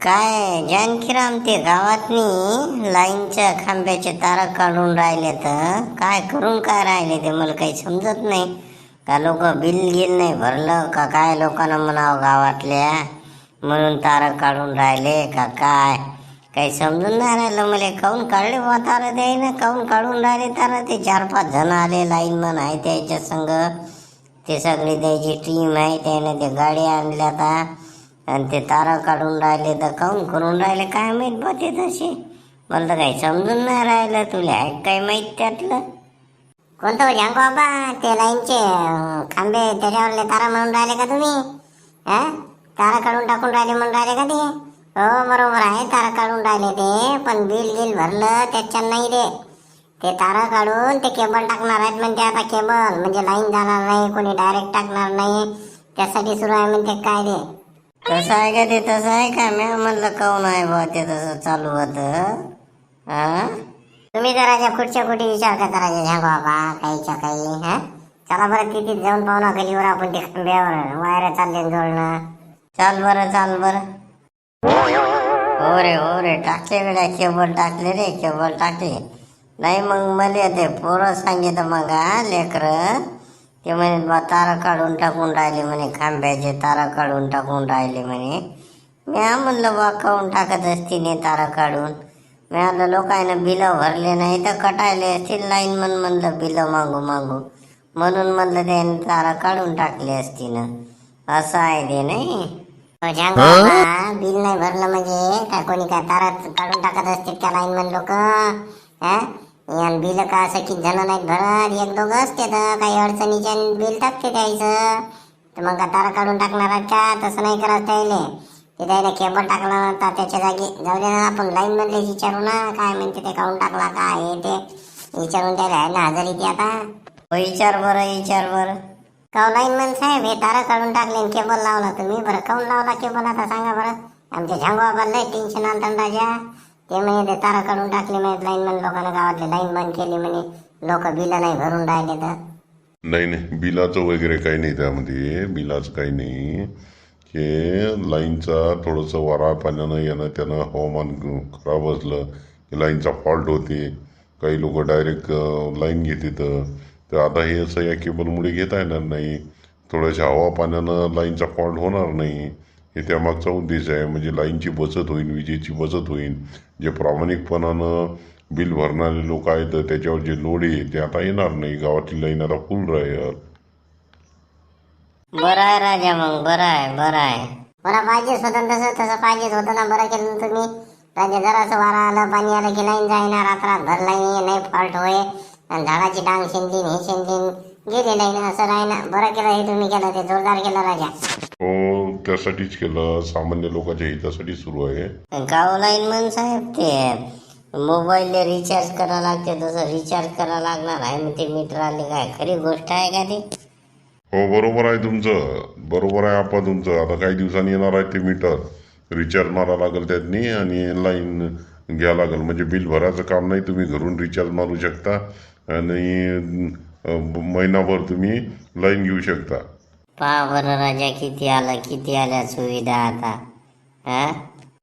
काय जानकीराम ते गावातनी लाईनच्या खांब्याचे तारा काढून राहिले तर? काय करून काय राहिले ते मला काही समजत नाही. का लोक बिल गिल नाही भरलं? का काय लोकांना म्हणावं गावातल्या? म्हणून तारा काढून राहिले का काय? काही समजून नाही राहिलं मला. काऊन काढले बा तारा ते? ना काऊन काढून राहिले तारा ते? चार पाच जण आले लाईनमन आहे त्याच्या संग. ते सगळे त्याची टीम आहे त्याने ते गाडी आणल्या आता आणि ते तारा काढून राहिले तर काऊन करून राहिले काय माहीत बा ते तसे मला तर काही समजून नाही राहिलं तुला आहे काय माहीत त्यातलं? कोणतं म्हणजे बाबा ते लाईनचे खांबे त्याच्यावरले तारा म्हणून राहिले का तुम्ही? हा तारा काढून टाकून राहिले म्हणून राहिले का ते? हो बरोबर आहे तारा काढून राहिले ते पण बिल गिल भरलं त्याच्यात नाही रे. ते तारा काढून ते केबल टाकणार आहेत म्हणते आता केबल म्हणजे लाईन जाणार नाही कोणी डायरेक्ट टाकणार नाही. त्यासाठी सुरू आहे म्हणते काय रे? तसं आहे का ते तसं आहे का? मी म्हणलं काऊन आहे बा ते तसं चालू होतं? तुम्ही जरा कुठच्या कुठे विचार का करायचे झांग बाबा काहीच्या काही हा? चला बरं तिथे जाऊन पाहू ना गलीवर आपण ते खांब्यावर वायर चालले जोडणं. चाल बरं चाल बरं. हो रे हो रे टाकले गड्या केबल टाकले रे केबल टाकले. नाही मग मला ते पोरं सांगितलं मग लेकरं. ते म्हणे बा तारा काढून टाकून राहिले म्हणे खांब्याचे तारा काढून टाकून राहिले म्हणे. मी हा म्हणलं बा काढून टाकत असतील हे तारा काढून? मी म्हणलं लोकांना बिलं भरले नाही तर कटायले असतील लाईन म्हण म्हणलं बिलं मागू मागू. म्हणून म्हणलं त्याने तारा काढून टाकले असतील असं आहे ते नाही? बिल नाही भरलं म्हणजे? काय कोणी काय तारा काढून टाकत असतील त्या लाईन म्हण लोक बिल का असं किती जण नाहीत भरत? एक दोघं असते तर काही अडचणीच्या बिल टाकते द्यायचं तर मग का तारा काढून टाकणार का? तसं नाही करत त्याले ते त्याला केबल टाकला नव्हता त्याच्या जागी जाऊ दे ना आपण लाईन मधले विचारू ना. काय म्हणते ते काढून टाकला का हे ते? विचारून त्याला आहे ना हजर येते आता. विचार बरं विचार बरं. काऊ लाईन मन साहेब हे तारा काढून टाकले आणि केबल लावला तुम्ही? बरं काऊन लावला केबल आता सांगा बरं. आमच्या झांगवा लय टेन्शन आलं राजा. ते म्हणे ते तारा काढून टाकले म्हणे लाईनमॅन लोकांना गावातले. लाईन बंद केली म्हणे. लोक बिल नाही भरून राहिले तर. नाही नाही. बिलाचं वगैरे काही नाही त्यामध्ये. बिलाचं काही नाही. हे लाईनचा थोडंसं वारा पाण्यानं येणं त्यानं हवामान खराब असलं की लाईनचा फॉल्ट होते. काही लोक डायरेक्ट लाईन घेते तर. तर आता हे असं या केबलमुळे घेता येणार नाही. थोड्याशा हवा पाण्यानं लाईनचा फॉल्ट होणार नाही. हे त्यामागचा उद्देश आहे म्हणजे लाईनची बचत होईल विजेची बचत होईल जे प्रामाणिकपणानं बिल भरणारे लोक आहेत त्याच्यावर जे लोड आहे ते आता येणार नाही. गावातील लाईन आता फुल राहील. बरं आहे राजा मग बरं आहे बरं आहे. बरं पाहिजे होतं तसं तसं पाहिजेच होतं ना बरं केलं तुम्ही. राजा जरासं वारा आलं पाणी आलं की लाईन जाईना रात्रात भर लाईन नाही फॉल्ट होय. आणि झाडाची डांग शेंदीन हे शेंदीन गेले लाईन असं राहिना बरं केलं हे तुम्ही केलं ते जोरदार केलं राजा. हो त्यासाठीच केलं. सामान्य लोकांच्या हितासाठी सुरू आहे. गाव लाईन म्हण साहेब ते मोबाईलला रिचार्ज करा लागते तसं रिचार्ज करा लागणार आहे मग ते मीटर आले काय? खरी गोष्ट आहे का ती? हो बरोबर आहे तुमचं. बरोबर आहे आपा तुमचं. आता काही दिवसांनी येणार आहे ते मीटर रिचार्ज मारा लागेल त्यातनी आणि लाईन घ्या लागेल. म्हणजे बिल भरायचं काम नाही तुम्ही घरून रिचार्ज मारू शकता. आणि महिनाभर तुम्ही लाईन घेऊ शकता. पहा बरं राजा किती आलं किती आल्या सुविधा आता? हा?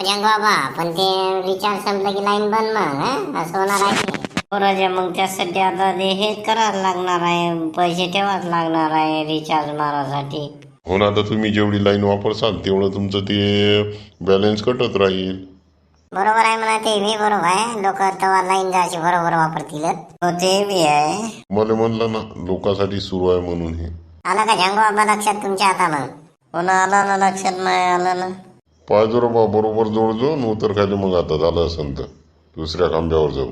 बाबा पण ते रिचार्ज संपलं की लाईन बंद मग हं? असं होणार आहे. हो राजा मग त्यासाठी आता ते हे करायला लागणार आहे पैसे ठेवाच लागणार आहे रिचार्ज मारासाठी. हो ना आता तुम्ही जेवढी लाईन वापरसाल तेवढं तुमचं ते बॅलन्स कटत राहील. बरोबर आहे म्हणा ते मी बरोबर आहे. लोक तेव्हा लाईन जायची बरोबर वापरतील. हो ते बी आहे. मला म्हणलं ना लोकांसाठी सुरू आहे म्हणून हे. आलं का झंगो बाबा लक्षात तुमच्या आता मग पुन्हा आला ना लक्षात नाही आलं ना? पाय जरा बा बरोबर जोड जाऊ न उतर खाली मग आता झालं असेल तर. दुसऱ्या खांब्यावर जाऊ.